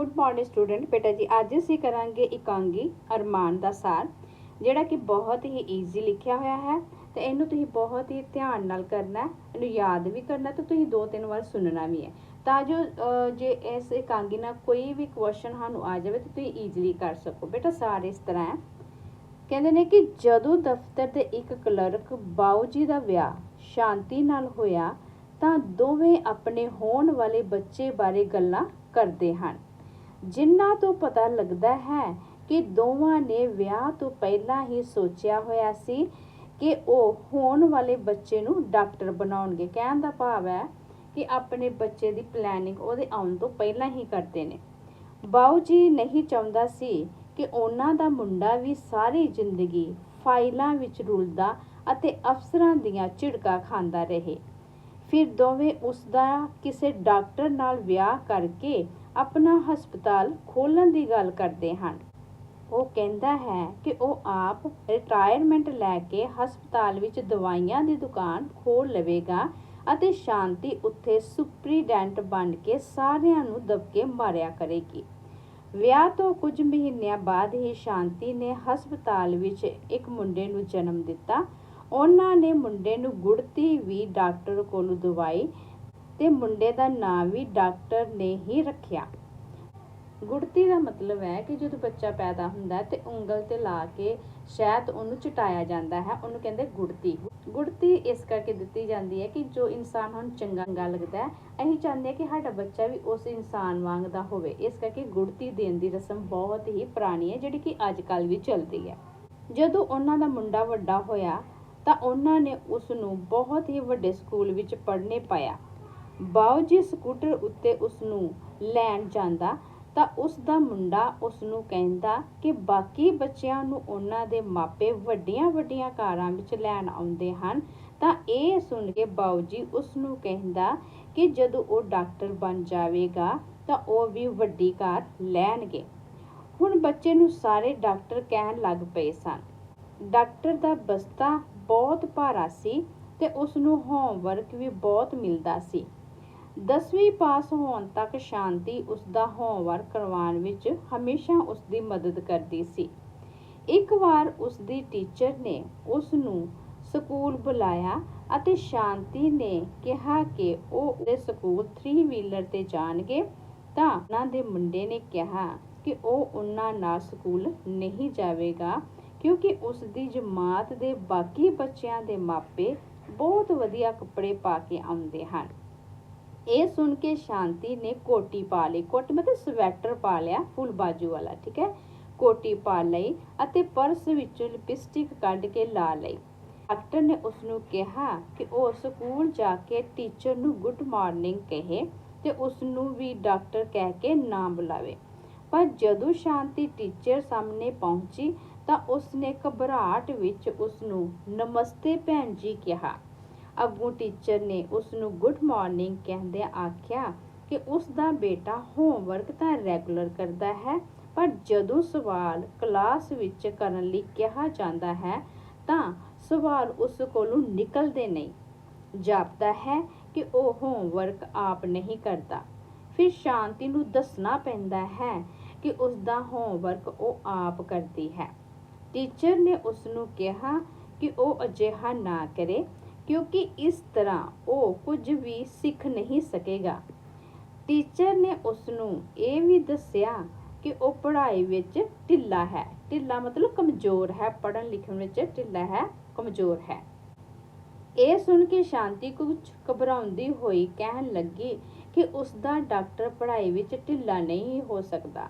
Good morning student. ਬੇਟਾ ਜੀ, ਅੱਜ ਅਸੀਂ ਕਰਾਂਗੇ ਇਕਾਂਗੀ ਅਰਮਾਨ ਦਾ ਸਾਰ, ਜਿਹੜਾ ਕਿ ਬਹੁਤ ਹੀ ਈਜ਼ੀ ਲਿਖਿਆ ਹੋਇਆ ਹੈ ਤੇ ਇਹਨੂੰ ਤੁਸੀਂ ਬਹੁਤ ਹੀ ਧਿਆਨ ਨਾਲ ਕਰਨਾ ਇਹਨੂੰ ਯਾਦ ਵੀ ਕਰਨਾ ਤੇ ਤੁਸੀਂ ਦੋ ਤਿੰਨ ਵਾਰ ਸੁਣਨਾ ਵੀ ਹੈ। ਤਾਂ ਜੋ ਜੇ ਇਸ ਇਕਾਂਗੀ ਨਾਲ ਕੋਈ ਵੀ ਕੁਐਸਚਨ ਸਾਨੂੰ ਆ ਜਾਵੇ ਤਾਂ ਤੁਸੀਂ ਈਜ਼ੀਲੀ ਕਰ ਸਕੋ। ਬੇਟਾ, ਸਾਰ ਇਸ ਤਰ੍ਹਾਂ ਹੈ। ਕਹਿੰਦੇ ਨੇ ਕਿ ਜਦੋਂ ਦਫ਼ਤਰ ਦੇ ਇੱਕ ਕਲਰਕ ਬਾਊ ਜੀ ਦਾ ਵਿਆਹ ਸ਼ਾਂਤੀ ਨਾਲ ਹੋਇਆ ਤਾਂ ਦੋਵੇਂ ਆਪਣੇ ਹੋਣ ਵਾਲੇ ਬੱਚੇ ਬਾਰੇ ਗੱਲਾਂ ਕਰਦੇ ਹਨ। ਜਿਨ੍ਹਾਂ ਤੋਂ ਪਤਾ ਲੱਗਦਾ ਹੈ ਕਿ ਦੋਵਾਂ ਨੇ ਵਿਆਹ ਤੋਂ ਪਹਿਲਾਂ ਹੀ ਸੋਚਿਆ ਹੋਇਆ ਸੀ ਕਿ ਉਹ ਹੋਣ ਵਾਲੇ ਬੱਚੇ ਨੂੰ ਡਾਕਟਰ ਬਣਾਉਣਗੇ। ਕਹਿਣ ਦਾ ਭਾਵ ਹੈ ਕਿ ਆਪਣੇ ਬੱਚੇ ਦੀ ਪਲੈਨਿੰਗ ਉਹਦੇ ਆਉਣ ਤੋਂ ਪਹਿਲਾਂ ਹੀ ਕਰਦੇ ਨੇ। ਬਾਊ ਜੀ ਨਹੀਂ ਚਾਹੁੰਦਾ ਸੀ ਕਿ ਉਹਨਾਂ ਦਾ ਮੁੰਡਾ ਵੀ ਸਾਰੀ ਜ਼ਿੰਦਗੀ ਫਾਈਲਾਂ ਵਿੱਚ ਰੁਲਦਾ ਅਤੇ ਅਫਸਰਾਂ ਦੀਆਂ ਝਿੜਕਾਂ ਖਾਂਦਾ ਰਹੇ। ਫਿਰ ਦੋਵੇਂ ਉਸ ਦਾ ਕਿਸੇ ਡਾਕਟਰ ਨਾਲ ਵਿਆਹ ਕਰਕੇ ਆਪਣਾ ਹਸਪਤਾਲ ਖੋਲ੍ਹਣ ਦੀ ਗੱਲ ਕਰਦੇ ਹਨ। ਉਹ ਕਹਿੰਦਾ ਹੈ ਕਿ ਉਹ ਆਪ ਰਿਟਾਇਰਮੈਂਟ ਲੈ ਕੇ ਹਸਪਤਾਲ ਵਿੱਚ ਦਵਾਈਆਂ ਦੀ ਦੁਕਾਨ ਖੋਲ੍ਹ ਲਵੇਗਾ ਅਤੇ ਸ਼ਾਂਤੀ ਉੱਥੇ ਸੁਪਰੀਡੈਂਟ ਬਣ ਕੇ ਸਾਰਿਆਂ ਨੂੰ ਦਬਕੇ ਮਾਰਿਆ ਕਰੇਗੀ। ਵਿਆਹ ਤੋਂ ਕੁਝ ਮਹੀਨਿਆਂ ਬਾਅਦ ਹੀ ਸ਼ਾਂਤੀ ਨੇ ਹਸਪਤਾਲ ਵਿੱਚ ਇੱਕ ਮੁੰਡੇ ਨੂੰ ਜਨਮ ਦਿੱਤਾ। ਉਹਨਾਂ ਨੇ ਮੁੰਡੇ ਨੂੰ ਗੁੜਤੀ ਵੀ ਡਾਕਟਰ ਕੋਲੋਂ ਦਵਾਈ ਤੇ ਮੁੰਡੇ ਦਾ ਨਾਂ ਵੀ ਡਾਕਟਰ ਨੇ ਹੀ ਰੱਖਿਆ। ਗੁੜਤੀ ਦਾ ਮਤਲਬ ਹੈ ਕਿ ਜਦੋਂ ਬੱਚਾ ਪੈਦਾ ਹੁੰਦਾ ਹੈ ਤੇ ਉਂਗਲ ਤੇ ਲਾ ਕੇ ਸ਼ਾਇਦ ਉਹਨੂੰ ਚਟਾਇਆ ਜਾਂਦਾ ਹੈ, ਉਹਨੂੰ ਕਹਿੰਦੇ ਗੁੜਤੀ। ਗੁੜਤੀ ਇਸ ਕਰਕੇ ਦਿੱਤੀ ਜਾਂਦੀ ਹੈ ਕਿ ਜੋ ਇਨਸਾਨ ਹੁਣ ਚੰਗਾ ਲੱਗਦਾ ਹੈ, ਅਸੀਂ ਚਾਹੁੰਦੇ ਹਾਂ ਕਿ ਸਾਡਾ ਬੱਚਾ ਵੀ ਉਸ ਇਨਸਾਨ ਵਾਂਗ ਦਾ ਹੋਵੇ। ਇਸ ਕਰਕੇ ਗੁੜਤੀ ਦੇਣ ਦੀ ਰਸਮ ਬਹੁਤ ਹੀ ਪੁਰਾਣੀ ਹੈ, ਜਿਹੜੀ ਕਿ ਅੱਜ ਕੱਲ੍ਹ ਵੀ ਚੱਲਦੀ ਹੈ। ਜਦੋਂ ਉਹਨਾਂ ਦਾ ਮੁੰਡਾ ਵੱਡਾ ਹੋਇਆ ਤਾਂ ਉਹਨਾਂ ਨੇ ਉਸ ਨੂੰ ਬਹੁਤ ਹੀ ਵੱਡੇ ਸਕੂਲ ਵਿੱਚ ਪੜ੍ਹਨੇ ਪਾਇਆ। ਬਾਊ ਜੀ ਸਕੂਟਰ ਉੱਤੇ ਉਸ ਨੂੰ ਲੈਣ ਜਾਂਦਾ ਤਾਂ ਉਸ ਦਾ ਮੁੰਡਾ ਉਸ ਨੂੰ ਕਹਿੰਦਾ ਕਿ ਬਾਕੀ ਬੱਚਿਆਂ ਨੂੰ ਉਹਨਾਂ ਦੇ ਮਾਪੇ ਵੱਡੀਆਂ ਵੱਡੀਆਂ ਕਾਰਾਂ ਵਿੱਚ ਲੈਣ ਆਉਂਦੇ ਹਨ। ਤਾਂ ਇਹ ਸੁਣ ਕੇ ਬਾਊ ਜੀ ਉਸ ਨੂੰ ਕਹਿੰਦਾ ਕਿ ਜਦੋਂ ਉਹ ਡਾਕਟਰ ਬਣ ਜਾਵੇਗਾ ਤਾਂ ਉਹ ਵੀ ਵੱਡੀ ਕਾਰ ਲੈਣਗੇ। ਹੁਣ ਬੱਚੇ ਨੂੰ ਸਾਰੇ ਡਾਕਟਰ ਕਹਿਣ ਲੱਗ ਪਏ ਸਨ। ਡਾਕਟਰ ਦਾ ਬਸਤਾ ਬਹੁਤ ਭਾਰਾ ਸੀ ਤੇ ਉਸ ਨੂੰ ਹੋਮਵਰਕ ਵੀ ਬਹੁਤ ਮਿਲਦਾ ਸੀ। 10ਵੀਂ ਪਾਸ ਹੋਣ ਤੱਕ ਸ਼ਾਂਤੀ ਉਸ ਦਾ ਹੋਮਵਰਕ ਕਰਵਾਉਣ ਵਿੱਚ ਹਮੇਸ਼ਾ ਉਸ ਦੀ ਮਦਦ ਕਰਦੀ ਸੀ। ਇੱਕ ਵਾਰ ਉਸ ਦੀ ਟੀਚਰ ਨੇ ਉਸ ਨੂੰ ਸਕੂਲ ਬੁਲਾਇਆ ਅਤੇ ਸ਼ਾਂਤੀ ਨੇ ਕਿਹਾ ਕਿ ਉਹ ਉਹਦੇ ਸਕੂਲ 3 ਵੀਲਰ ਤੇ ਜਾਣਗੇ ਤਾਂ ਉਹਨਾਂ ਦੇ ਮੁੰਡੇ ਨੇ ਕਿਹਾ ਕਿ ਉਹ ਉਹਨਾਂ ਨਾਲ ਸਕੂਲ ਨਹੀਂ ਜਾਵੇਗਾ ਕਿਉਂਕਿ ਉਸ ਦੀ ਜਮਾਤ ਦੇ ਬਾਕੀ ਬੱਚਿਆਂ ਦੇ ਮਾਪੇ ਬਹੁਤ ਵਧੀਆ ਕੱਪੜੇ ਪਾ ਕੇ ਆਉਂਦੇ ਹਨ। ਇਹ ਸੁਣ ਕੇ ਸ਼ਾਂਤੀ ਨੇ ਕੋਟੀ ਪਾ ਲਈ। ਕੋਟੀ ਮਤਲਬ ਸਵੈਟਰ ਪਾ ਲਿਆ, ਫੁੱਲ ਬਾਜੂ ਵਾਲਾ, ਠੀਕ ਹੈ? ਕੋਟੀ ਪਾ ਲਈ ਅਤੇ ਪਰਸ ਵਿੱਚੋਂ ਲਿਪਸਟਿਕ ਕੱਢ ਕੇ ਲਾ ਲਈ। ਡਾਕਟਰ ਨੇ ਉਸ ਨੂੰ ਕਿਹਾ ਕਿ ਉਹ ਸਕੂਲ ਜਾ ਕੇ ਟੀਚਰ ਨੂੰ ਗੁੱਡ ਮਾਰਨਿੰਗ ਕਹੇ ਤੇ ਉਸ ਨੂੰ ਵੀ ਡਾਕਟਰ ਕਹਿ ਕੇ ਨਾ ਬੁਲਾਵੇ। ਪਰ ਜਦੋਂ ਸ਼ਾਂਤੀ ਟੀਚਰ ਸਾਹਮਣੇ ਪਹੁੰਚੀ ਤਾਂ ਉਸ ਨੇ ਘਬਰਾਹਟ ਵਿੱਚ ਉਸ ਨੂੰ ਨਮਸਤੇ ਭੈਣ ਜੀ ਕਿਹਾ। ਅੱਗੋਂ ਟੀਚਰ ਨੇ ਉਸ ਨੂੰ ਗੁੱਡ ਮਾਰਨਿੰਗ ਕਹਿੰਦਿਆਂ ਆਖਿਆ ਕਿ ਉਸ ਦਾ ਬੇਟਾ ਹੋਮਵਰਕ ਤਾਂ ਰੈਗੂਲਰ ਕਰਦਾ ਹੈ, ਪਰ ਜਦੋਂ ਸਵਾਲ ਕਲਾਸ ਵਿੱਚ ਕਰਨ ਲਈ ਕਿਹਾ ਜਾਂਦਾ ਹੈ, ਤਾਂ ਸਵਾਲ ਉਸ ਕੋਲੋਂ ਨਿਕਲਦੇ ਨਹੀਂ। ਜਾਪਦਾ ਹੈ ਕਿ ਉਹ ਹੋਮਵਰਕ ਆਪ ਨਹੀਂ ਕਰਦਾ। ਫਿਰ ਸ਼ਾਂਤੀ ਨੂੰ ਦੱਸਣਾ ਪੈਂਦਾ ਹੈ ਕਿ ਉਸ ਦਾ ਹੋਮਵਰਕ ਉਹ ਆਪ ਕਰਦੀ ਹੈ। ਟੀਚਰ ਨੇ ਉਸ ਨੂੰ ਕਿਹਾ ਕਿ ਉਹ ਅਜਿਹਾ ਨਾ ਕਰੇ ਕਿਉਂਕਿ ਇਸ ਤਰ੍ਹਾਂ ਉਹ ਕੁਝ ਵੀ ਸਿੱਖ ਨਹੀਂ ਸਕੇਗਾ। ਟੀਚਰ ਨੇ ਉਸ ਨੂੰ ਇਹ ਵੀ ਦੱਸਿਆ ਕਿ ਉਹ ਪੜ੍ਹਾਈ ਵਿੱਚ ਢਿੱਲਾ ਹੈ। ਢਿੱਲਾ ਮਤਲਬ ਕਮਜ਼ੋਰ ਹੈ, ਪੜ੍ਹਨ ਲਿਖਣ ਵਿੱਚ ਢਿੱਲਾ ਹੈ, ਕਮਜ਼ੋਰ ਹੈ। ਇਹ ਸੁਣ ਕੇ ਸ਼ਾਂਤੀ ਕੁਝ ਘਬਰਾਉਂਦੀ ਹੋਈ ਕਹਿਣ ਲੱਗੀ ਕਿ ਉਸ ਦਾ ਡਾਕਟਰ ਪੜ੍ਹਾਈ ਵਿੱਚ ਢਿੱਲਾ ਨਹੀਂ ਹੋ ਸਕਦਾ।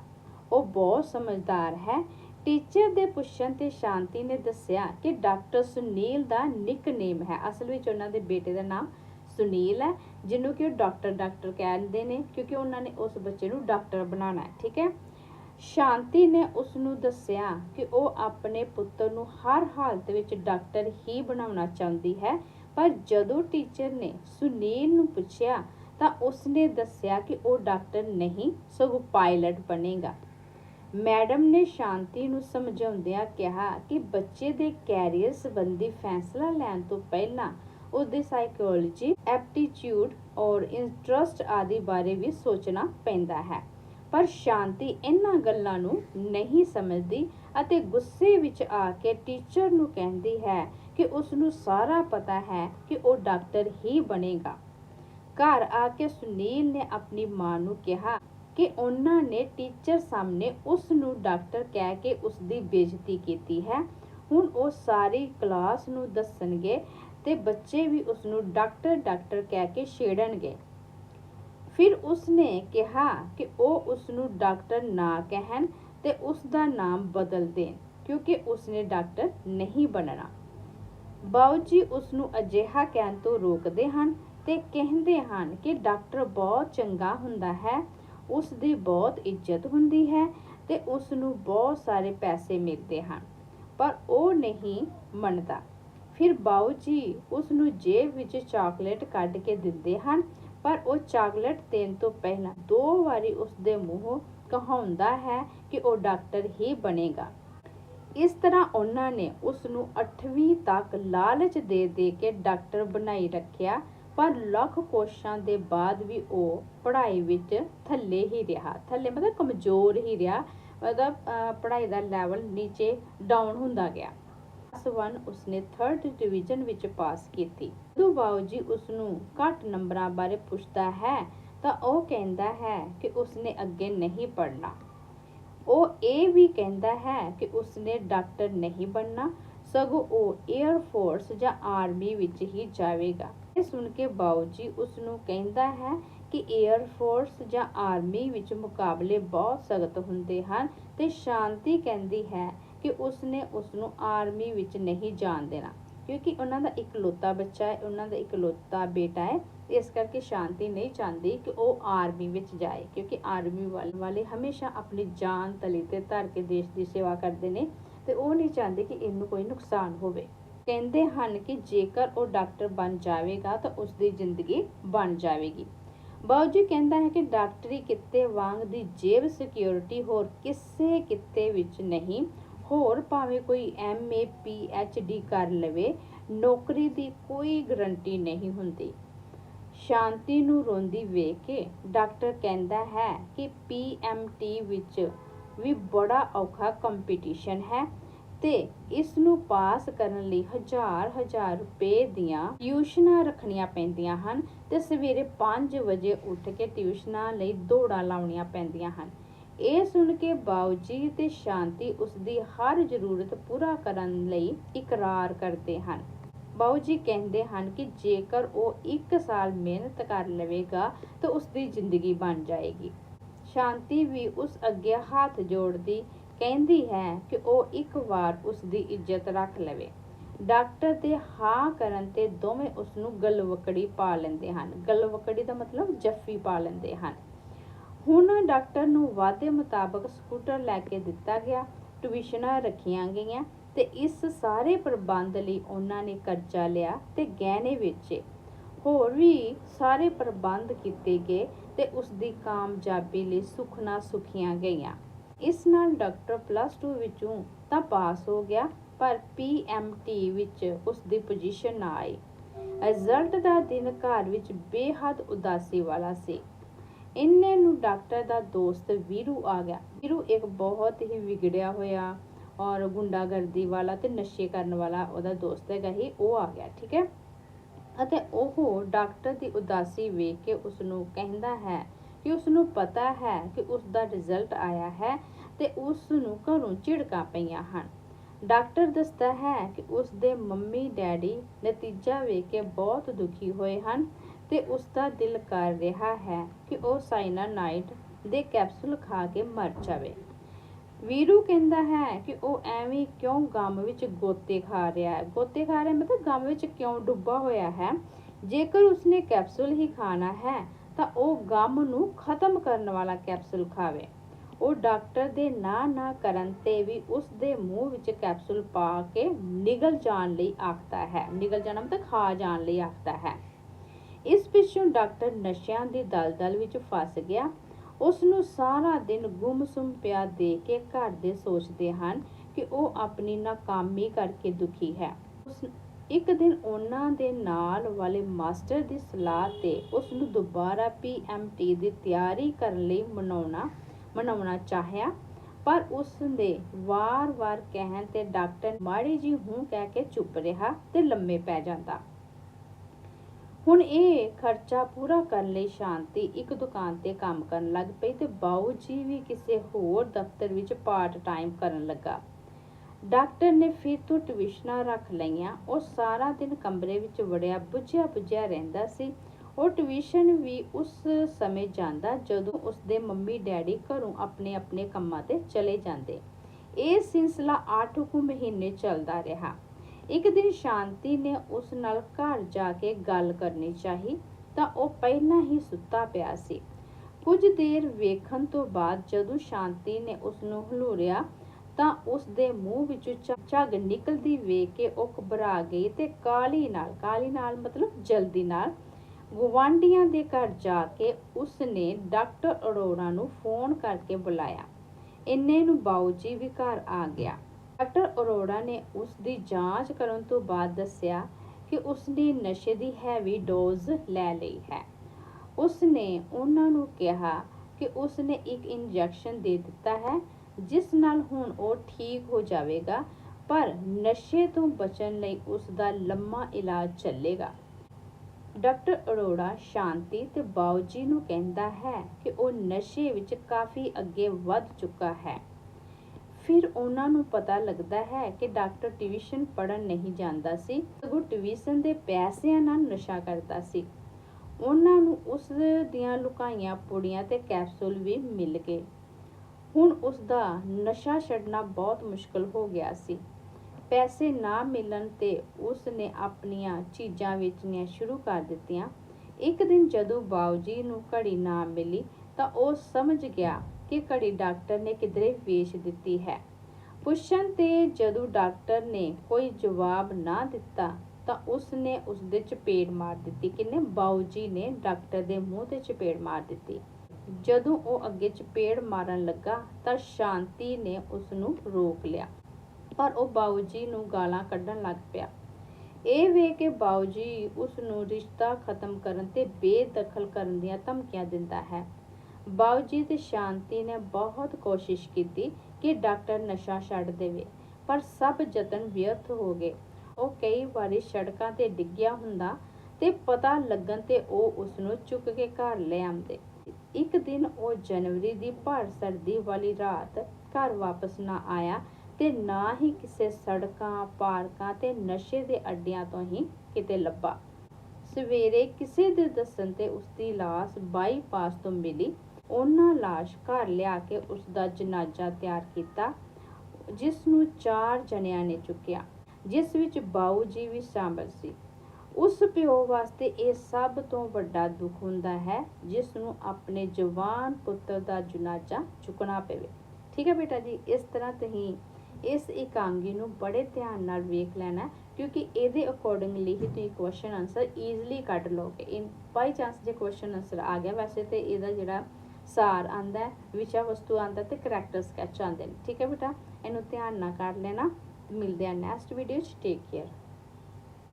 ਉਹ ਬਹੁਤ ਸਮਝਦਾਰ ਹੈ ਟੀਚਰ ਦੇ ਪੁੱਛਣ ਤੇ ਸ਼ਾਂਤੀ ਨੇ ਦੱਸਿਆ ਕਿ ਡਾਕਟਰ ਸੁਨੀਲ ਦਾ ਨਿਕਨੇਮ ਹੈ। ਅਸਲ ਵਿੱਚ ਉਹਨਾਂ ਦੇ ਬੇਟੇ ਦਾ ਨਾਮ ਸੁਨੀਲ ਹੈ, ਜਿਹਨੂੰ ਕਿ ਉਹ ਡਾਕਟਰ ਡਾਕਟਰ ਕਹਿੰਦੇ ਨੇ, ਕਿਉਂਕਿ ਉਹਨਾਂ ਨੇ ਉਸ ਬੱਚੇ ਨੂੰ ਡਾਕਟਰ ਬਣਾਉਣਾ ਹੈ, ਠੀਕ ਹੈ? ਸ਼ਾਂਤੀ ਨੇ ਉਸ ਨੂੰ ਦੱਸਿਆ ਕਿ ਉਹ ਆਪਣੇ ਪੁੱਤਰ ਨੂੰ ਹਰ ਹਾਲਤ ਵਿੱਚ ਡਾਕਟਰ ਹੀ ਬਣਾਉਣਾ ਚਾਹੁੰਦੀ ਹੈ। ਪਰ ਜਦੋਂ ਟੀਚਰ ਨੇ ਸੁਨੀਲ ਨੂੰ ਪੁੱਛਿਆ ਤਾਂ ਉਸਨੇ ਦੱਸਿਆ ਕਿ ਉਹ ਡਾਕਟਰ ਨਹੀਂ, ਸਗੋਂ ਪਾਇਲਟ ਬਣੇਗਾ। ਮੈਡਮ ਨੇ ਸ਼ਾਂਤੀ ਨੂੰ ਸਮਝਾਉਂਦਿਆਂ ਕਿਹਾ ਕਿ ਬੱਚੇ ਦੇ ਕੈਰੀਅਰ ਸੰਬੰਧੀ ਫੈਸਲਾ ਲੈਣ ਤੋਂ ਪਹਿਲਾਂ ਉਸਦੀ ਸਾਈਕੋਲੋਜੀ, ਐਪਟੀਟਿਊਡ ਔਰ ਇੰਟਰਸਟ ਆਦਿ ਬਾਰੇ ਵੀ ਸੋਚਣਾ ਪੈਂਦਾ ਹੈ। ਪਰ ਸ਼ਾਂਤੀ ਇਹਨਾਂ ਗੱਲਾਂ ਨੂੰ ਨਹੀਂ ਸਮਝਦੀ ਅਤੇ ਗੁੱਸੇ ਵਿੱਚ ਆ ਕੇ ਟੀਚਰ ਨੂੰ ਕਹਿੰਦੀ ਹੈ ਕਿ ਉਸ ਨੂੰ ਸਾਰਾ ਪਤਾ ਹੈ ਕਿ ਉਹ ਡਾਕਟਰ ਹੀ ਬਣੇਗਾ। ਘਰ ਆ ਕੇ ਸੁਨੀਲ ਨੇ ਆਪਣੀ ਮਾਂ ਨੂੰ ਕਿਹਾ ਕਿ ਉਹਨਾਂ ਨੇ ਟੀਚਰ ਸਾਹਮਣੇ ਉਸ ਨੂੰ ਡਾਕਟਰ ਕਹਿ ਕੇ ਉਸ ਦੀ ਬੇਇੱਜ਼ਤੀ ਕੀਤੀ ਹੈ। ਹੁਣ ਉਹ ਸਾਰੀ ਕਲਾਸ ਨੂੰ ਦੱਸਣਗੇ ਤੇ ਬੱਚੇ ਵੀ ਉਸ ਨੂੰ ਡਾਕਟਰ ਡਾਕਟਰ ਕਹਿ ਕੇ ਛੇੜਨਗੇ। ਫਿਰ ਉਸ ਨੇ ਕਿਹਾ ਕਿ ਉਹ ਉਸ ਨੂੰ ਡਾਕਟਰ ਨਾ ਕਹਿਣ ਤੇ ਉਸ ਦਾ ਨਾਮ ਬਦਲ ਦੇਣ, ਕਿਉਂਕਿ ਉਸ ਨੇ ਡਾਕਟਰ ਨਹੀਂ ਬਣਨਾ। ਬਾਊਜੀ ਉਸ ਨੂੰ ਅਜਿਹਾ ਕਹਿਣ ਤੋਂ ਰੋਕਦੇ ਹਨ ਤੇ ਕਹਿੰਦੇ ਹਨ ਕਿ ਡਾਕਟਰ ਬਹੁਤ ਚੰਗਾ ਹੁੰਦਾ ਹੈ। ਉਸ ਦੀ ਬਹੁਤ ਇੱਜ਼ਤ ਹੁੰਦੀ ਹੈ ਤੇ ਉਸ ਨੂੰ ਬਹੁਤ ਸਾਰੇ ਪੈਸੇ ਮਿਲਦੇ ਹਨ, ਪਰ ਉਹ ਨਹੀਂ ਮੰਨਦਾ। ਫਿਰ ਬਾਊਜੀ ਉਸ ਨੂੰ ਜੇਬ ਵਿੱਚ ਚਾਕਲੇਟ ਕੱਢ ਕੇ ਦਿੰਦੇ ਹਨ, ਪਰ ਉਹ ਚਾਕਲੇਟ ਦੇਣ ਤੋਂ ਪਹਿਲਾਂ ਦੋ ਵਾਰੀ ਉਸ ਦੇ ਮੂੰਹੋਂ ਕਹਾਉਂਦਾ ਹੈ ਕਿ ਉਹ ਡਾਕਟਰ ਹੀ ਬਣੇਗਾ। ਇਸ ਤਰ੍ਹਾਂ ਉਹਨਾਂ ਨੇ ਉਸ ਨੂੰ 8ਵੀਂ ਤੱਕ ਲਾਲਚ ਦੇ ਦੇ ਕੇ ਡਾਕਟਰ ਬਣਾਈ ਰੱਖਿਆ ਪਰ ਲੱਖ ਕੋਸ਼ਾਂ ਦੇ ਬਾਅਦ ਵੀ ਉਹ ਪੜ੍ਹਾਈ ਵਿੱਚ ਥੱਲੇ ਹੀ ਰਿਹਾ। ਥੱਲੇ ਮਤਲਬ ਕਮਜ਼ੋਰ ਹੀ ਰਿਹਾ। ਮਤਲਬ ਪੜ੍ਹਾਈ ਦਾ ਲੈਵਲ ਨੀਚੇ ਡਾਊਨ ਹੁੰਦਾ ਗਿਆ। ਕਲਾਸ 1 ਉਸਨੇ 3rd ਡਿਵੀਜ਼ਨ ਵਿੱਚ ਪਾਸ ਕੀਤੀ। ਜਦੋਂ ਬਾਊਜੀ ਉਸ ਨੂੰ ਘੱਟ ਨੰਬਰਾਂ ਬਾਰੇ ਪੁੱਛਦਾ ਹੈ, ਤਾਂ ਉਹ ਕਹਿੰਦਾ ਹੈ ਕਿ ਉਸਨੇ ਅੱਗੇ ਨਹੀਂ ਪੜ੍ਹਨਾ। ਉਹ ਇਹ ਵੀ ਕਹਿੰਦਾ ਹੈ ਕਿ ਉਸਨੇ ਡਾਕਟਰ ਨਹੀਂ ਬਣਨਾ। ਸਗੋਂ ਉਹ 에ਅਰ ਫੋਰਸ ਜਾਂ ਆਰਮੀ ਵਿੱਚ ਹੀ ਜਾਵੇਗਾ। ਇਹ ਸੁਣ ਕੇ ਬਾਊਜੀ ਉਸ ਨੂੰ ਕਹਿੰਦਾ ਹੈ ਕਿ 에ਅਰ ਫੋਰਸ ਜਾਂ ਆਰਮੀ ਵਿੱਚ ਮੁਕਾਬਲੇ ਬਹੁਤ ਸਖਤ ਹੁੰਦੇ ਹਨ ਤੇ ਸ਼ਾਂਤੀ ਕਹਿੰਦੀ ਹੈ ਕਿ ਉਸਨੇ ਉਸ ਨੂੰ ਆਰਮੀ ਵਿੱਚ ਨਹੀਂ ਜਾਣ ਦੇਣਾ। ਕਿਉਂਕਿ ਉਹਨਾਂ ਦਾ ਇਕਲੌਤਾ ਬੱਚਾ ਹੈ, ਉਹਨਾਂ ਦਾ ਇਕਲੌਤਾ ਬੇਟਾ ਹੈ ਇਸ ਕਰਕੇ ਸ਼ਾਂਤੀ ਨਹੀਂ ਚਾਹੁੰਦੀ ਕਿ ਉਹ ਆਰਮੀ ਵਿੱਚ ਜਾਏ, ਕਿਉਂਕਿ ਆਰਮੀ ਵਾਲੇ ਹਮੇਸ਼ਾ ਆਪਣੀ ਜਾਨ ਤਲੀ ਤੇ ਧਰ ਕੇ ਦੇਸ਼ ਦੀ ਸੇਵਾ ਕਰਦੇ ਨੇ ਤੇ ਉਹ ਨਹੀਂ ਚਾਹੁੰਦੇ ਕਿ ਇਹਨੂੰ ਕੋਈ ਨੁਕਸਾਨ ਹੋਵੇ। ਕਹਿੰਦੇ ਹਨ ਕਿ ਜੇਕਰ ਉਹ ਡਾਕਟਰ ਬਣ ਜਾਵੇਗਾ ਤਾਂ ਉਸ ਦੀ ਜ਼ਿੰਦਗੀ ਬਣ ਜਾਵੇਗੀ। ਬਾਊਜੀ ਕਹਿੰਦਾ ਹੈ ਕਿ ਡਾਕਟਰੀ ਕਿੱਤੇ ਵਾਂਗ ਦੀ ਜੇਬ ਸਿਕਿਉਰਿਟੀ ਹੋਰ ਕਿਸੇ ਕਿੱਤੇ ਵਿੱਚ ਨਹੀਂ, ਹੋਰ ਭਾਵੇਂ ਕੋਈ ਐਮਏ ਡੀ ਕਰ ਲਵੇ, ਨੌਕਰੀ ਦੀ ਕੋਈ ਗਰੰਟੀ ਨਹੀਂ ਹੁੰਦੀ। ਸ਼ਾਂਤੀ ਨੂੰ ਰੋਂਦੀ ਵੇਖ ਕੇ ਡਾਕਟਰ ਕਹਿੰਦਾ ਹੈ ਕਿ ਪੀਐਮਟੀ ਵਿੱਚ ਵੀ ਬੜਾ ਔਖਾ ਕੰਪੀਟੀਸ਼ਨ ਹੈ। ਤੇ ਇਸ ਨੂੰ ਪਾਸ ਕਰਨ ਲਈ ਹਜ਼ਾਰ ਹਜ਼ਾਰ ਰੁਪਏ ਦੀਆਂ ਟਿਊਸ਼ਨਾਂ ਰੱਖਣੀਆਂ ਪੈਂਦੀਆਂ ਹਨ ਤੇ ਸਵੇਰੇ 5 ਵਜੇ ਉੱਠ ਕੇ ਟਿਊਸ਼ਨਾਂ ਲਈ ਦੌੜਾਂ ਲਾਉਣੀਆਂ ਪੈਂਦੀਆਂ ਹਨ। ਇਹ ਸੁਣ ਕੇ ਬਾਊਜੀ ਤੇ ਸ਼ਾਂਤੀ ਉਸ ਦੀ ਹਰ ਜ਼ਰੂਰਤ ਪੂਰਾ ਕਰਨ ਲਈ ਇਕਰਾਰ ਕਰਦੇ ਹਨ। ਬਾਊਜੀ ਕਹਿੰਦੇ ਹਨ ਕਿ ਜੇਕਰ ਉਹ 1 ਸਾਲ ਮਿਹਨਤ ਕਰ ਲਵੇਗਾ ਤਾਂ ਉਸ ਦੀ ਜ਼ਿੰਦਗੀ ਬਣ ਜਾਏਗੀ। ਸ਼ਾਂਤੀ ਵੀ ਉਸ ਅੱਗੇ ਹੱਥ ਜੋੜਦੀ ਕਹਿੰਦੀ ਹੈ ਕਿ ਉਹ ਇੱਕ ਵਾਰ ਉਸ ਦੀ ਇੱਜ਼ਤ ਰੱਖ ਲਵੇ। ਡਾਕਟਰ ਦੇ ਹਾਂ ਕਰਨ ਤੇ ਦੋਵੇਂ ਉਸ ਨੂੰ ਗਲਵਕੜੀ ਪਾ ਲੈਂਦੇ ਹਨ। ਗਲਵਕੜੀ ਦਾ ਮਤਲਬ ਜੱਫੀ ਪਾ ਲੈਂਦੇ ਹਨ। ਹੁਣ ਡਾਕਟਰ ਨੂੰ ਵਾਅਦੇ ਮੁਤਾਬਕ ਸਕੂਟਰ ਲੈ ਕੇ ਦਿੱਤਾ ਗਿਆ, ਟਿਊਸ਼ਨਾਂ ਰੱਖੀਆਂ ਗਈਆਂ ਤੇ ਇਸ ਸਾਰੇ ਪ੍ਰਬੰਧ ਲਈ ਉਹਨਾਂ ਨੇ ਕਰਜ਼ਾ ਲਿਆ ਤੇ ਗਹਿਣੇ ਵੇਚੇ। ਹੋਰ ਵੀ ਸਾਰੇ ਪ੍ਰਬੰਧ ਕੀਤੇ ਗਏ ਤੇ ਉਸ ਦੀ ਕਾਮਯਾਬੀ ਲਈ ਸੁਖਨਾ ਸੁਖੀਆਂ ਗਈਆਂ। ਇਸ ਨਾਲ ਡਾਕਟਰ ਪਲੱਸ 2 ਵਿੱਚੋਂ ਤਾਂ ਪਾਸ ਹੋ ਗਿਆ, ਪਰ ਪੀਐਮਟੀ ਵਿੱਚ ਉਸ ਦੀ ਪੋਜੀਸ਼ਨ ਨਾ ਆਈ। ਰਿਜ਼ਲਟ ਦਾ ਦਿਨ ਘਰ ਵਿੱਚ ਬੇਹੱਦ ਉਦਾਸੀ ਵਾਲਾ ਸੀ। ਇੰਨੇ ਨੂੰ ਡਾਕਟਰ ਦਾ ਦੋਸਤ ਵੀਰੂ ਆ ਗਿਆ। ਵੀਰੂ ਇੱਕ ਬਹੁਤ ਹੀ ਵਿਗੜਿਆ ਹੋਇਆ ਔਰ ਗੁੰਡਾਗਰਦੀ ਵਾਲਾ ਤੇ ਨਸ਼ੇ ਕਰਨ ਵਾਲਾ ਉਹਦਾ ਦੋਸਤ ਹੈਗਾ ਹੀ ਉਹ ਆ ਗਿਆ, ਠੀਕ ਹੈ? ਅਤੇ ਉਹ ਡਾਕਟਰ ਦੀ ਉਦਾਸੀ ਵੇਖ ਕੇ ਉਸ ਨੂੰ ਕਹਿੰਦਾ ਹੈ ਕਿ ਉਸ ਨੂੰ ਪਤਾ ਹੈ ਕਿ ਉਸ ਦਾ ਰਿਜ਼ਲਟ ਆਇਆ ਹੈ ਤੇ ਉਸ ਨੂੰ ਘਰੋਂ ਝਿੜਕਾਂ ਪਈਆਂ ਹਨ। ਡਾਕਟਰ ਦੱਸਦਾ ਹੈ ਕਿ ਉਸ ਦੇ ਮੰਮੀ ਡੈਡੀ ਨਤੀਜਾ ਵੇਖ ਕੇ ਬਹੁਤ ਦੁਖੀ ਹੋਏ ਹਨ ਤੇ ਉਸ ਦਾ ਦਿਲ ਕਰ ਰਿਹਾ ਹੈ ਕਿ ਉਹ ਸਾਈਨਾਨਾਈਟ ਦੇ ਕੈਪਸੂਲ ਖਾ ਕੇ ਮਰ ਜਾਵੇ। ਵੀਰੂ ਕਹਿੰਦਾ ਹੈ ਕਿ ਉਹ ਐਵੇਂ ਕਿਉਂ ਗਮ ਵਿੱਚ ਗੋਤੇ ਖਾ ਰਿਹਾ ਹੈ? ਗੋਤੇ ਖਾ ਰਿਹਾ ਮਤਲਬ ਗਮ ਵਿੱਚ ਕਿਉਂ ਡੁੱਬਾ ਹੋਇਆ ਹੈ? ਜੇਕਰ ਉਸਨੇ ਕੈਪਸੂਲ ਹੀ ਖਾਣਾ ਹੈ ਤਾਂ ਉਹ ਗਮ ਨੂੰ ਖਤਮ ਕਰਨ ਵਾਲਾ ਕੈਪਸੂਲ ਖਾਵੇ। ਉਹ ਡਾਕਟਰ ਦੇ ਨਾ ਨਾ ਕਰਨ ਤੇ ਵੀ ਉਸ ਦੇ ਮੂੰਹ ਵਿੱਚ ਕੈਪਸੂਲ ਪਾ ਕੇ ਨਿਗਲ ਜਾਣ ਲਈ ਆਖਦਾ ਹੈ। ਨਿਗਲ ਜਾਣਾ ਮਤਲਬ ਖਾ ਜਾਣ ਲਈ ਆਖਦਾ ਹੈ। ਇਸ ਪਿੱਛੋਂ ਡਾਕਟਰ ਨਸ਼ਿਆਂ ਦੀ ਦਲਦਲ ਵਿੱਚ ਫਸ ਗਿਆ। ਉਸ ਨੂੰ ਸਾਰਾ ਦਿਨ ਗੁੰਮਸੁੰਮ ਪਿਆ ਦੇ ਕੇ ਘਰ ਦੇ ਸੋਚਦੇ ਹਨ ਕਿ ਉਹ ਆਪਣੀ ਨਾਕਾਮੀ ਕਰਕੇ ਦੁਖੀ ਹੈ। ਉਸ ਇੱਕ ਦਿਨ ਉਹਨਾਂ ਦੇ ਨਾਲ ਵਾਲੇ ਮਾਸਟਰ ਦੀ ਸਲਾਹ ਤੇ ਉਸ ਨੂੰ ਦੁਬਾਰਾ ਪੀਐਮਟੀ ਦੀ ਤਿਆਰੀ ਕਰਨ ਲਈ ਮਨਾਉਣਾ ਮਨਾਉਣਾ ਚਾਹਿਆ। ਪਰ ਉਸ ਦੇ ਵਾਰ-ਵਾਰ ਕਹਿਣ ਤੇ ਡਾਕਟਰ ਮਾੜੀ ਜੀ ਹੂੰ ਕਹਿ ਕੇ ਚੁੱਪ ਰਿਹਾ ਤੇ ਲੰਮੇ ਪੈ ਜਾਂਦਾ। ਹੁਣ ਇਹ ਖਰਚਾ ਪੂਰਾ ਕਰਨ ਲਈ ਸ਼ਾਂਤੀ ਇੱਕ ਦੁਕਾਨ ਤੇ ਕੰਮ ਕਰਨ ਲੱਗ ਪਈ ਤੇ ਬਾਊ ਜੀ ਵੀ ਕਿਸੇ ਹੋਰ ਦਫ਼ਤਰ ਵਿੱਚ ਪਾਰਟ ਟਾਈਮ ਕਰਨ ਲੱਗਾ। ਡਾਕਟਰ ਨੇ ਫਿਰ ਤੋਂ ਟਿਊਸ਼ਨਾਂ ਰੱਖ ਲਈਆਂ। ਉਹ ਸਾਰਾ ਦਿਨ ਕਮਰੇ ਵਿੱਚ ਵੜਿਆ, ਬੁੱਝਿਆ ਬੁੱਝਿਆ ਰਹਿੰਦਾ ਸੀ। ਉਹ ਟਿਊਸ਼ਨ ਵੀ ਉਸ ਸਮੇਂ ਜਾਂਦਾ ਜਦੋਂ ਉਸਦੇ ਮੰਮੀ ਡੈਡੀ ਘਰੋਂ ਆਪਣੇ ਆਪਣੇ ਕੰਮਾਂ ਤੇ ਚਲੇ ਜਾਂਦੇ। ਇਹ ਸਿਲਸਿਲਾ 8 ਕੁ ਮਹੀਨੇ ਚੱਲਦਾ ਰਿਹਾ। ਇੱਕ ਦਿਨ ਸ਼ਾਂਤੀ ਨੇ ਉਸ ਨਾਲ ਘਰ ਜਾ ਕੇ ਗੱਲ ਕਰਨੀ ਚਾਹੀ ਤਾਂ ਉਹ ਪਹਿਲਾਂ ਹੀ ਸੁੱਤਾ ਪਿਆ ਸੀ। ਕੁਝ ਦੇਰ ਵੇਖਣ ਤੋਂ ਬਾਅਦ ਜਦੋਂ ਸ਼ਾਂਤੀ ਨੇ ਉਸ ਨੂੰ ਹਲੂਰਿਆ ਤਾਂ ਉਸ ਦੇ ਮੂੰਹ ਵਿੱਚੋਂ ਝੱਗ ਨਿਕਲਦੀ ਵੇਖ ਕੇ ਉਹ ਘਬਰਾ ਗਈ ਤੇ ਕਾਲੀ ਨਾਲ ਕਾਲੀ ਨਾਲ ਮਤਲਬ ਜਲਦੀ ਨਾਲ ਗੁਆਂਢੀਆਂ ਦੇ ਘਰ ਜਾ ਕੇ ਉਸ ਨੇ ਡਾਕਟਰ ਅਰੋੜਾ ਨੂੰ ਫੋਨ ਕਰਕੇ ਬੁਲਾਇਆ। ਇੰਨੇ ਨੂੰ ਬਾਊ ਜੀ ਵੀ ਘਰ ਆ ਗਿਆ। ਡਾਕਟਰ ਅਰੋੜਾ ਨੇ ਉਸ ਦੀ ਜਾਂਚ ਕਰਨ ਤੋਂ ਬਾਅਦ ਦੱਸਿਆ ਕਿ ਉਸ ਨੇ ਨਸ਼ੇ ਦੀ ਹੈਵੀ ਡੋਜ਼ ਲੈ ਲਈ ਹੈ। ਉਸ ਨੇ ਉਹਨਾਂ ਨੂੰ ਕਿਹਾ ਕਿ ਉਸ ਨੇ ਇੱਕ ਇੰਜੈਕਸ਼ਨ ਦੇ ਦਿੱਤਾ ਹੈ ਜਿਸ ਨਾਲ ਹੁਣ ਉਹ ਠੀਕ ਹੋ ਜਾਵੇਗਾ, ਪਰ ਨਸ਼ੇ ਤੋਂ ਬਚਣ ਲਈ ਉਸ ਦਾ ਲੰਮਾ ਇਲਾਜ ਚੱਲੇਗਾ। ਡਾਕਟਰ ਅਰੋੜਾ ਸ਼ਾਂਤੀ ਤੇ ਬਾਊਜੀ ਨੂੰ ਕਹਿੰਦਾ ਹੈ ਕਿ ਉਹ ਨਸ਼ੇ ਵਿੱਚ ਕਾਫੀ ਅੱਗੇ ਵੱਧ ਚੁੱਕਾ ਹੈ। ਫਿਰ ਉਹਨਾਂ ਨੂੰ ਪਤਾ ਲੱਗਦਾ ਹੈ ਕਿ ਡਾਕਟਰ ਟਿਊਸ਼ਨ ਪੜਨ ਨਹੀਂ ਜਾਂਦਾ ਸੀ, ਸਗੋਂ ਟਿਊਸ਼ਨ ਦੇ ਪੈਸਿਆਂ ਨਾਲ ਨਸ਼ਾ ਕਰਦਾ ਸੀ। ਉਹਨਾਂ ਨੂੰ ਉਸ ਦੀਆਂ ਲੁਕਾਈਆਂ ਪੁੜੀਆਂ ਤੇ ਕੈਪਸੂਲ ਵੀ ਮਿਲ ਗਏ। ਹੁਣ ਉਸ ਦਾ ਨਸ਼ਾ ਛੱਡਣਾ ਬਹੁਤ ਮੁਸ਼ਕਲ ਹੋ ਗਿਆ ਸੀ। ਪੈਸੇ ਨਾ ਮਿਲਣ ਤੇ ਉਸ ਨੇ ਆਪਣੀਆਂ ਚੀਜ਼ਾਂ ਵੇਚਣੀਆਂ ਸ਼ੁਰੂ ਕਰ ਦਿੱਤੀਆਂ। ਇੱਕ ਦਿਨ ਜਦੋਂ ਬਾਊਜੀ ਨੂੰ ਘੜੀ ਨਾ ਮਿਲੀ ਤਾਂ ਉਹ ਸਮਝ ਗਿਆ ਕਿ ਘੜੀ ਡਾਕਟਰ ਨੇ ਕਿਧਰੇ ਵੇਚ ਦਿੱਤੀ ਹੈ। ਪੁੱਛਣ ਤੇ ਜਦੋਂ ਡਾਕਟਰ ਨੇ ਕੋਈ ਜਵਾਬ ਨਾ ਦਿੱਤਾ ਤਾਂ ਉਸ ਨੇ ਉਸ ਦੇ ਚਪੇੜ ਮਾਰ ਦਿੱਤੀ। ਕਿਨੇ ਬਾਊਜੀ ਨੇ ਡਾਕਟਰ ਦੇ ਮੂੰਹ ਤੇ ਚਪੇੜ ਮਾਰ ਦਿੱਤੀ। ਜਦੋਂ ਉਹ ਅੱਗੇ ਚਪੇੜ ਮਾਰਨ ਲੱਗਾ ਤਾਂ ਸ਼ਾਂਤੀ ਨੇ ਉਸ ਨੂੰ ਰੋਕ ਲਿਆ। ਪਰ ਉਹ ਬਾਊ ਜੀ ਨੂੰ ਗਾਲਾਂ ਕੱਢਣ ਲੱਗ ਪਿਆ। ਇਹ ਵੇਖ ਕੇ ਬਾਊਜੀ ਉਸ ਨੂੰ ਰਿਸ਼ਤਾ ਖਤਮ ਕਰਨ ਤੇ ਬੇਦਖਲ ਕਰਨ ਦੀਆਂ ਧਮਕੀਆਂ ਦਿੰਦਾ ਹੈ। ਬਾਊ ਜੀ ਤੇ ਸ਼ਾਂਤੀ ਨੇ ਬਹੁਤ ਕੋਸ਼ਿਸ਼ ਕੀਤੀ ਕਿ ਡਾਕਟਰ ਨਸ਼ਾ ਛੱਡ ਦੇਵੇ, ਪਰ ਸਭ ਯਤਨ ਵਿਅਰਥ ਹੋ ਗਏ। ਉਹ ਕਈ ਵਾਰੀ ਸੜਕਾਂ ਤੇ ਡਿੱਗਿਆ ਹੁੰਦਾ ਤੇ ਪਤਾ ਲੱਗਣ ਤੇ ਉਹ ਉਸ ਨੂੰ ਚੁੱਕ ਕੇ ਘਰ ਲੈ ਆਉਂਦੇ। ਇੱਕ ਦਿਨ ਉਹ ਜਨਵਰੀ ਦੀ ਭਰ ਸਰਦੀ ਵਾਲੀ ਰਾਤ ਘਰ ਵਾਪਸ ਨਾ ਆਇਆ ਤੇ ਨਾ ਹੀ ਕਿਸੇ ਸੜਕਾਂ, ਪਾਰਕਾਂ ਤੇ ਨਸ਼ੇ ਦੇ ਅੱਡਿਆਂ ਤੋਂ ਹੀ ਕਿਤੇ ਲੱਭਾ। ਸਵੇਰੇ ਕਿਸੇ ਦੇ ਦੱਸਣ ਤੇ ਉਸਦੀ ਲਾਸ਼ ਬਾਈਪਾਸ ਤੋਂ ਮਿਲੀ। ਉਹਨਾਂ ਲਾਸ਼ ਘਰ ਲਿਆ ਕੇ ਉਸਦਾ ਜਨਾਜ਼ਾ ਤਿਆਰ ਕੀਤਾ ਜਿਸ ਨੂੰ ਚਾਰ ਜਣਿਆਂ ਨੇ ਚੁੱਕਿਆ, ਜਿਸ ਵਿੱਚ ਬਾਊ ਜੀ ਵੀ ਸ਼ਾਮਲ ਸੀ। ਉਸ ਪਿਓ ਵਾਸਤੇ ਇਹ ਸਭ ਤੋਂ ਵੱਡਾ ਦੁੱਖ ਹੁੰਦਾ ਹੈ ਜਿਸ ਨੂੰ ਆਪਣੇ ਜਵਾਨ ਪੁੱਤਰ ਦਾ ਜੁਨਾਜ਼ਾ ਚੁੱਕਣਾ ਪਵੇ। ਠੀਕ ਹੈ ਬੇਟਾ ਜੀ, ਇਸ ਤਰ੍ਹਾਂ ਤੁਸੀਂ ਇਸ ਇਕਾਂਗੀ ਨੂੰ ਬੜੇ ਧਿਆਨ ਨਾਲ ਵੇਖ ਲੈਣਾ, ਕਿਉਂਕਿ ਇਹਦੇ ਅਕੋਰਡਿੰਗਲੀ ਹੀ ਤੁਸੀਂ ਕੁਐਸਚਨ ਆਨਸਰ ਈਜ਼ੀਲੀ ਕੱਢ ਲਓਗੇ। ਇਨ ਬਾਈ ਚਾਂਸ ਜੇ ਕੁਐਸਚਨ ਆਨਸਰ ਆ ਗਿਆ ਵੈਸੇ ਤੇ ਇਹਦਾ ਜਿਹੜਾ ਸਾਰ ਆਂਦਾ ਹੈ, ਵਿਸ਼ਾ ਵਸਤੂ ਆਂਦਾ ਤੇ ਕਰੈਕਟਰ ਸਕੈਚ ਆਂਦੇ ਨੇ। ਠੀਕ ਹੈ ਬੇਟਾ, ਇਹਨੂੰ ਧਿਆਨ ਨਾਲ ਕਰ ਲੈਣਾ। ਮਿਲਦੇ ਆ ਨੈਕਸਟ ਵੀਡੀਓ ਚ। Take care